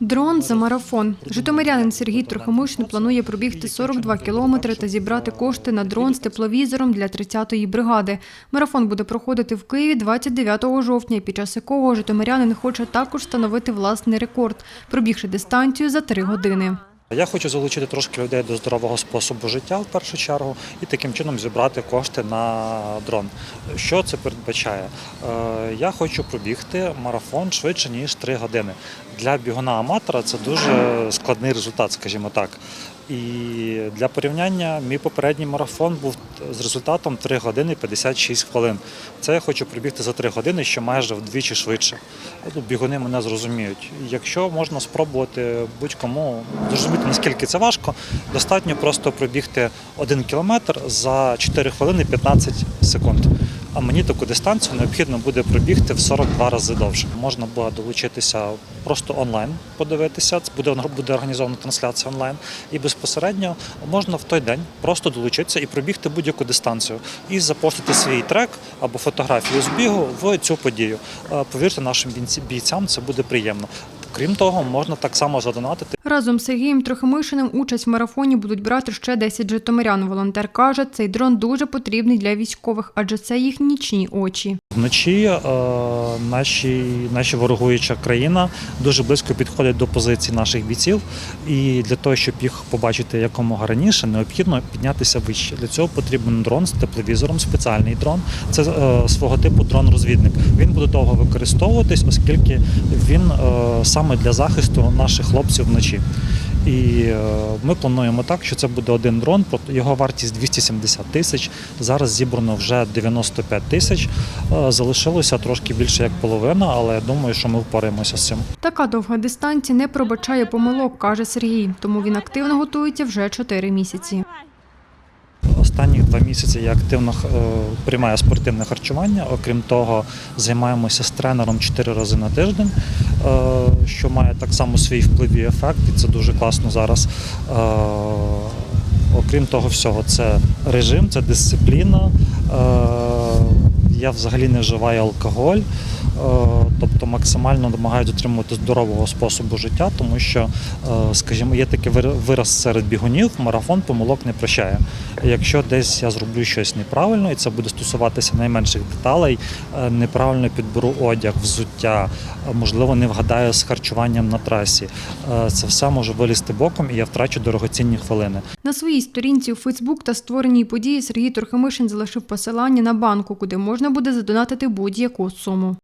Дрон за марафон. Житомирянин Сергій Трохомишин планує пробігти 42 кілометри та зібрати кошти на дрон з тепловізором для 30-ї бригади. Марафон буде проходити в Києві 29 жовтня, під час якого житомирянин хоче також встановити власний рекорд, пробігши дистанцію за 3 години. Я хочу залучити трошки людей до здорового способу життя в першу чергу і таким чином зібрати кошти на дрон. Що це передбачає? Е, Я хочу пробігти марафон швидше ніж 3 години. Для бігуна-аматора це дуже складний результат, скажімо так. І для порівняння, мій попередній марафон був з результатом 3 години 56 хвилин. Це я хочу пробігти за 3 години, що майже вдвічі швидше. Ну, Бігуни мене зрозуміють. Якщо можна спробувати будь-кому зрозуміти, наскільки це важко, достатньо просто пробігти 1 кілометр за 4 хвилини 15 секунд. А мені таку дистанцію необхідно буде пробігти в 42 рази довше. Можна буде долучитися просто онлайн, подивитися. Буде буде організована трансляція онлайн, і безпосередньо можна в той день просто долучитися і пробігти будь-яку дистанцію і запостити свій трек або фотографію з бігу в цю подію. Е, Повірте, нашим бійцям це буде приємно. Крім того, можна так само задонатити. Разом з Сергієм Трохимишиним участь в марафоні будуть брати ще 10 житомирян. Волонтер каже, цей дрон дуже потрібний для військових, адже це їх нічні очі. Вночі е, наші, наші ворогуюча країна дуже близько підходить до позицій наших бійців, і для того, щоб їх побачити якомога раніше, необхідно піднятися вище. Для цього потрібен дрон з тепловізором, спеціальний дрон. Це е, свого типу дрон-розвідник. Він буде довго використовуватись, оскільки він е, саме для захисту наших хлопців вночі. І е, ми плануємо так, що це буде один дрон. Його вартість 270 тисяч. Зараз зібрано вже 95 тисяч. Е, Залишилося трошки більше як половина, але я думаю, що ми впораємося з цим. Така довга дистанція не пробачає помилок, каже Сергій, тому він активно готується вже 4 місяці. Останні два місяці я активно е, приймаю спортивне харчування. Окрім того, займаємося з тренером 4 рази на тиждень, е, що має так само свій вплив і ефект, і це дуже класно зараз. Е, Окрім того всього, це режим, це дисципліна. Я взагалі не вживаю алкоголь, тобто максимально намагаюся дотримувати здорового способу життя, тому що, е, скажімо, є такий вираз серед бігунів, марафон помилок не прощає. Якщо десь я зроблю щось неправильно, і це буде стосуватися найменших деталей, е, неправильно підберу одяг, взуття, е, можливо, не вгадаю з харчуванням на трасі. е, Це все може вилізти боком, і я втрачу дорогоцінні хвилини. На своїй сторінці у Фейсбук та створеній події Сергій Трохимишин залишив посилання на банку, куди можна буде задонатити будь-яку суму.